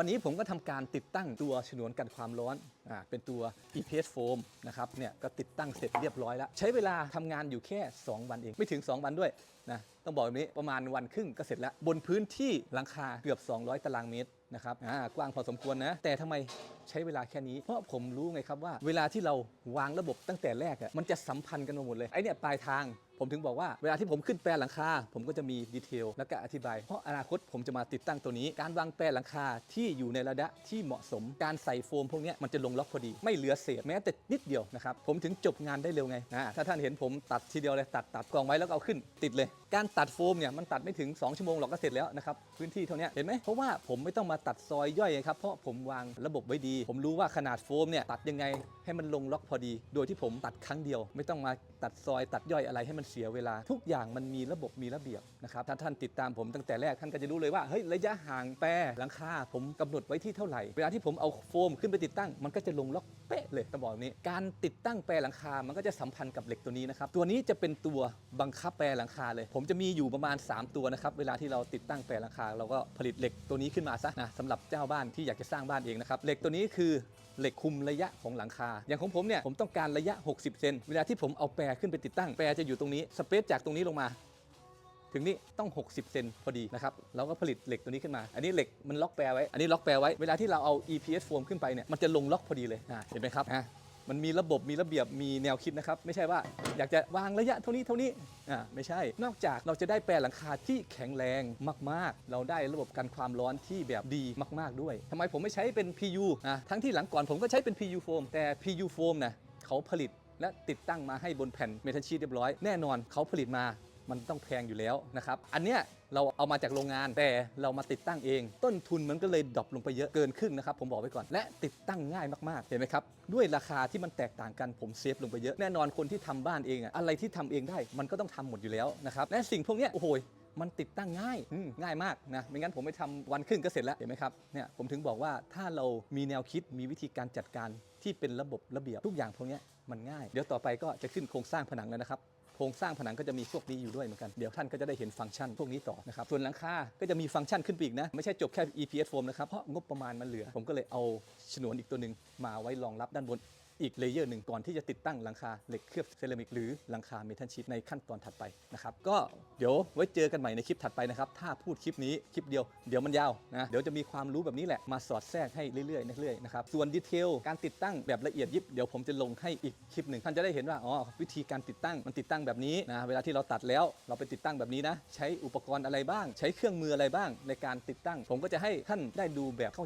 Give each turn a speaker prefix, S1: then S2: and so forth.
S1: วันนี้ผมก็ทำการติดตั้งตัวฉนวนกันความร้อนอ่าเป็นตัว EPS foam นะครับเนี่ยก็ติดตั้งเสร็จเรียบร้อยแล้ว ใช้เวลาทำงานอยู่แค่ 2 วันเอง ไม่ถึง 2 วันด้วยนะต้องบอกแบบนี้ประมาณวันครึ่งก็เสร็จแล้ว บนพื้นที่หลังคาเกือบ 200 ตารางเมตรนะครับอ่ากว้างพอสมควรนะ แต่ทำไมใช้เวลาแค่นี้ เพราะผมรู้ไงครับว่า เวลาที่เราวางระบบตั้งแต่แรกอะมันจะสัมพันธ์กันมาหมดเลยไอเนี่ยปลายทาง ผมถึงบอกว่าเวลาที่ผมขึ้นแปลหลังคา ผมก็จะมีดีเทลแล้วก็อธิบาย เพราะอนาคตผมจะมาติดตั้งตัวนี้ การวางแปลหลังคาที่อยู่ในระดับที่เหมาะสม การใส่โฟมพวกนี้มันจะลงล็อกพอดี ไม่เหลือเศษแม้แต่นิดเดียวนะครับ ผมถึงจบงานได้เร็วไงนะถ้าท่านเห็นผมตัดทีเดียวเลยตัดตัดกองไว้แล้วเอาขึ้นติดเลย การตัดโฟมเนี่ยมันตัดไม่ถึง 2 ชั่วโมงหรอกก็เสร็จแล้วนะครับพื้นที่เท่านี้เห็นไหมเพราะว่าผมไม่ต้องมาตัดซอยย่อยครับเพราะผมวางระบบไว้ดี ผมรู้ว่าขนาดโฟมเนี่ยตัดยังไงให้มันลงล็อกพอดี โดยที่ผมตัดครั้งเดียว ไม่ต้องมาตัดซอยตัดย่อยอะไรให้มันเสียเวลา ทุกอย่างมันมีระบบมีระเบียบนะครับถ้าท่านติดตามผมตั้งแต่แรกท่านก็จะรู้เลยว่าเฮ้ยระยะห่างแปรหลังคาผมกำหนดไว้ที่เท่าไหร่ เวลาที่ผมเอาโฟมขึ้นไปติดตั้ง มันก็จะลงล็อกเป๊ะเลยต้องบอกนี้ การติดตั้งแปรหลังคา มันก็จะสัมพันธ์กับเหล็กตัวนี้นะครับตัวนี้จะเป็นตัวบังคับแปรหลังคาเลย ผมจะมีอยู่ประมาณ 3 ตัวนะครับเวลาที่เราติดตั้งแปรหลังคา เราก็ผลิตเหล็กตัวนี้ขึ้นมาซะนะสำหรับเจ้าบ้านที่อยากจะสร้างบ้านเองนะครับเหล็กตัวนี้คือเหล็กคุมระยะของหลังคา อย่างของผมเนี่ยผมต้องการระยะ 60 เซนเวลาที่ผมเอาแปรขึ้นไปติดตั้งแปรจะอยู่ตรงนี้สเปซจากตรงนี้ลงมา ถึงนี่ต้อง 60 เซนพอดีนะครับเราก็ผลิตเหล็กตัวนี้ขึ้นมา อันนี้เหล็กมันล็อกแปรไว้ อันนี้ล็อกแปรไว้ เวลาที่เราเอา EPS foam ขึ้นไปเนี่ยมันจะลงล็อกพอดีเลยเห็นไหมครับอ่ามันมีระบบมีระเบียบมีแนวคิดนะครับ ไม่ใช่ว่าอยากจะวางระยะเท่านี้เท่านี้อ่าไม่ใช่ นอกจากเราจะได้แปรหลังคาที่แข็งแรงมาก ๆ เราได้ระบบกันความร้อนที่แบบดีมาก ๆด้วยทำไมผมไม่ใช้เป็น PU อะทั้งที่หลังก่อนผมก็ใช้เป็น PU foam แต่ PU foam นะเขาผลิต และติดตั้งมาให้บนแผ่นเมทัลชีตเรียบร้อยแน่นอนเขาผลิตมามันต้องแพงอยู่แล้วนะครับ อันเนี้ยเราเอามาจากโรงงานแต่เรามาติดตั้งเอง ต้นทุนมันก็เลยดรอปลงไปเยอะเกินครึ่งนะครับ ผมบอกไว้ก่อนและติดตั้งง่ายมากๆ เห็นไหมครับ ด้วยราคาที่มันแตกต่างกันผมเซฟลงไปเยอะแน่นอนคนที่ทำบ้านเองอะอะไรที่ทำเองได้ มันก็ต้องทำหมดอยู่แล้วนะครับและสิ่งพวกนี้โอ้โห มันติดตั้งง่ายอืมง่ายมากนะไม่งั้นผมไม่ทำวันครึ่งก็เสร็จแล้วเห็นไหมครับเนี่ยผมถึงบอกว่าถ้าเรามีแนวคิดมีวิธีการจัดการที่เป็นระบบระเบียบทุกอย่างพวกเนี้ยมันง่าย เดี๋ยวต่อไปก็จะขึ้นโครงสร้างผนังแล้วนะครับโครงสร้างผนังก็จะมีพวกนี้อยู่ด้วยเหมือนกัน เดี๋ยวท่านก็จะได้เห็นฟังก์ชันพวกนี้ต่อนะครับ ส่วนหลังคา ก็จะมีฟังก์ชันขึ้นไปอีกนะ ไม่ใช่จบแค่ EPS foam นะครับ เพราะงบประมาณมันเหลือ ผมก็เลยเอาฉนวนอีกตัวหนึ่งมาไว้รองรับด้านบน อีกเลเยอร์หนึ่งก่อนที่จะติดตั้งหลังคาเหล็กเคลือบเซรามิกหรือหลังคาเมทัลชีตในขั้นตอนถัดไปนะครับก็เดี๋ยวไว้เจอกันใหม่ในคลิปถัดไปนะครับถ้าพูดคลิปนี้คลิปเดียวเดี๋ยวมันยาวนะเดี๋ยวจะมีความรู้แบบนี้แหละมาสอดแทรกให้เรื่อยๆเรื่อยๆนะครับส่วนดีเทลการติดตั้งแบบละเอียดยิบเดี๋ยวผมจะลงให้อีกคลิปหนึ่งท่านจะได้เห็นว่าอ๋อวิธีการติดตั้งมันติดตั้งแบบนี้นะเวลาที่เราตัดแล้วเราไปติดตั้งแบบนี้นะใช้อุปกรณ์อะไรบ้าง ใช้เครื่องมืออะไรบ้าง ในการติดตั้ง ผมก็จะให้ท่านได้ดูแบบเข้า